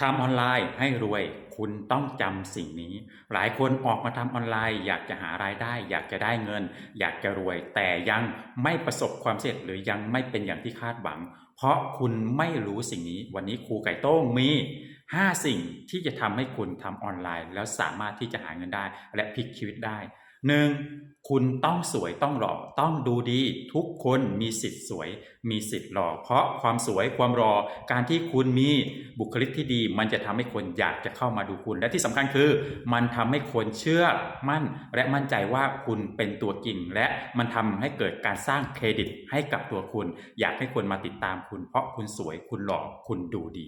ทำออนไลน์ให้รวย คุณต้องจำสิ่งนี้ หลายคนออกมาทำออนไลน์ อยากจะหารายได้ อยากจะได้เงิน อยากจะรวย แต่ยังไม่ประสบความสำเร็จหรือยังไม่เป็นอย่างที่คาดหวัง เพราะคุณไม่รู้สิ่งนี้ วันนี้ครูไก่โต้งมี 5 สิ่งที่จะทำให้คุณทำออนไลน์ แล้วสามารถที่จะหาเงินได้ และพลิกชีวิตได้ 1. คุณต้องสวยต้องหล่อต้องดูดี ทุกคนมีสิทธิ์สวย มีสิทธิ์หล่อเพราะความสวยความรอการที่คุณมีบุคลิกที่ดี มันจะทำให้คนอยากจะเข้ามาดูคุณ และที่สำคัญคือ มันทำให้คนเชื่อมั่น และมั่นใจว่าคุณเป็นตัวจริง และมันทำให้เกิดการสร้างเครดิตให้กับตัวคุณ อยากให้คนมาติดตามคุณ เพราะคุณสวยคุณหล่อคุณดูดี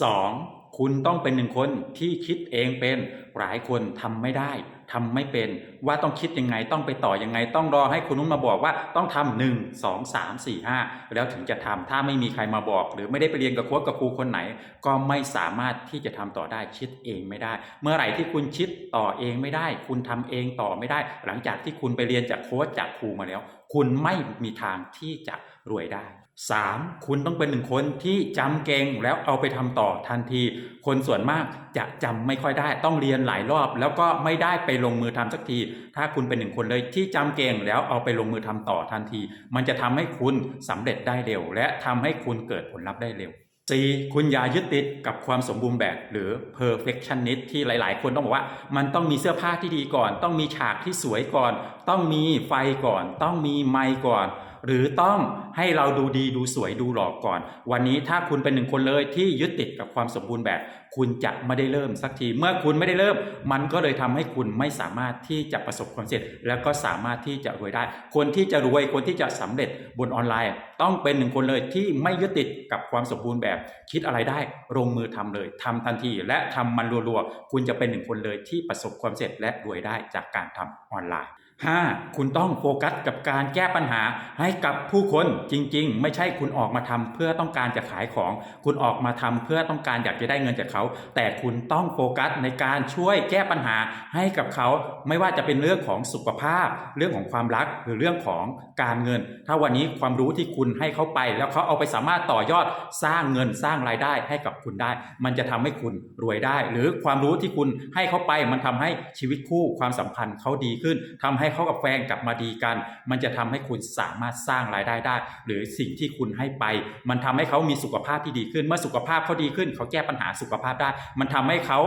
2. คุณต้องเป็นหนึ่งคนที่คิดเองเป็นหลายคนทำไม่ได้ทำไม่เป็นว่าต้องคิดยังไงต้องไปต่อยังไง ต้องรอให้คุณนุ้นมาบอกว่าต้องทำหนึ่งสองสามสี่ห้าแล้วถึงจะทำถ้าไม่มีใครมาบอก หรือไม่ได้ไปเรียนกับโค้ชกับครูคนไหน ก็ไม่สามารถที่จะทำต่อได้คิดเองไม่ได้ เมื่อไหร่ที่คุณคิดต่อเองไม่ได้ คุณทำเองต่อไม่ได้ หลังจากที่คุณไปเรียนจากโค้ชจากครูมาแล้ว คุณไม่มีทางที่จะรวยได้ 3. คุณต้องเป็นหนึ่งคนที่จำเก่งแล้วเอาไปทำต่อทันทีคนส่วนมากจะจำไม่ค่อยได้ต้องเรียนหลายรอบ แล้วก็ไม่ได้ไปลงมือทำสักที ถ้าคุณเป็นหนึ่งคนเลยที่จำเก่งแล้วเอาไปลงมือทำต่อทันที มันจะทำให้คุณสำเร็จได้เร็ว และทำให้คุณเกิดผลลัพธ์ได้เร็ว 4. คุณอย่ายึดติดกับความสมบูรณ์แบบหรือ perfectionist ที่หลาย ๆ คนต้องบอกว่า มันต้องมีเสื้อผ้าที่ดีก่อน ต้องมีฉากที่สวยก่อน ต้องมีไฟก่อน ต้องมีไมค์ก่อน หรือต้องให้เราดูดีดูสวยดูหล่อก่อน วันนี้ถ้าคุณเป็นหนึ่งคนเลยที่ยึดติดกับความสมบูรณ์แบบ คุณจะไม่ได้เริ่มสักที เมื่อคุณไม่ได้เริ่ม มันก็เลยทำให้คุณไม่สามารถที่จะประสบความสำเร็จ แล้วก็สามารถที่จะรวยได้ คนที่จะรวยคนที่จะสำเร็จบนออนไลน์ ต้องเป็นหนึ่งคนเลยที่ไม่ยึดติดกับความสมบูรณ์แบบ คิดอะไรได้ลงมือทำเลยทำทันทีและทำมันรัวๆคุณจะเป็นหนึ่งคนเลยที่ประสบความสำเร็จและรวยได้จากการทำออนไลน์ 5. คุณต้องโฟกัสกับการแก้ปัญหาให้กับผู้คนจริง ๆ ไม่ใช่คุณออกมาทำเพื่อต้องการจะขายของ คุณออกมาทำเพื่อต้องการอยากจะได้เงินจากเขา แต่คุณต้องโฟกัสในการช่วยแก้ปัญหาให้กับเขา ไม่ว่าจะเป็นเรื่องของสุขภาพ เรื่องของความรักหรือเรื่องของการเงิน ถ้าวันนี้ความรู้ที่คุณให้เขาไป แล้วเขาเอาไปสามารถต่อยอดสร้างเงินสร้างรายได้ให้กับคุณได้ มันจะทำให้คุณรวยได้ หรือความรู้ที่คุณให้เขาไป มันทำให้ชีวิตคู่ความสัมพันธ์เขาดีขึ้นทำให้เขากับแฟนกลับมาดีกัน มันจะทำให้คุณสามารถสร้างรายได้ได้ หรือสิ่งที่คุณให้ไป มันทำให้เขามีสุขภาพที่ดีขึ้น เมื่อสุขภาพเขาดีขึ้น เขาแก้ปัญหาสุขภาพได้ มันทำให้เขา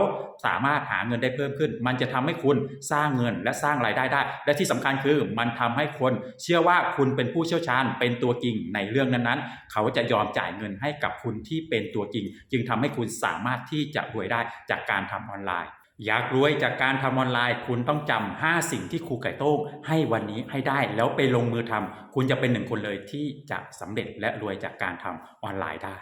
สามารถหาเงินได้เพิ่มขึ้น มันจะทำให้คุณสร้างเงินและสร้างรายได้ได้ และที่สำคัญคือมันทำให้คนเชื่อว่าคุณเป็นผู้เชี่ยวชาญเป็นตัวจริงในเรื่องนั้นๆ เขาจะยอมจ่ายเงินให้กับคุณที่เป็นตัวจริง จึงทำให้คุณสามารถที่จะรวยได้จากการทำออนไลน์ อยากรวยจากการทำออนไลน์ คุณต้องจำ5สิ่งที่ครูไก่โต้งให้วันนี้ให้ได้แล้วไปลงมือทำคุณจะเป็นหนึ่งคนเลยที่จะสำเร็จและรวยจากการทำออนไลน์ได้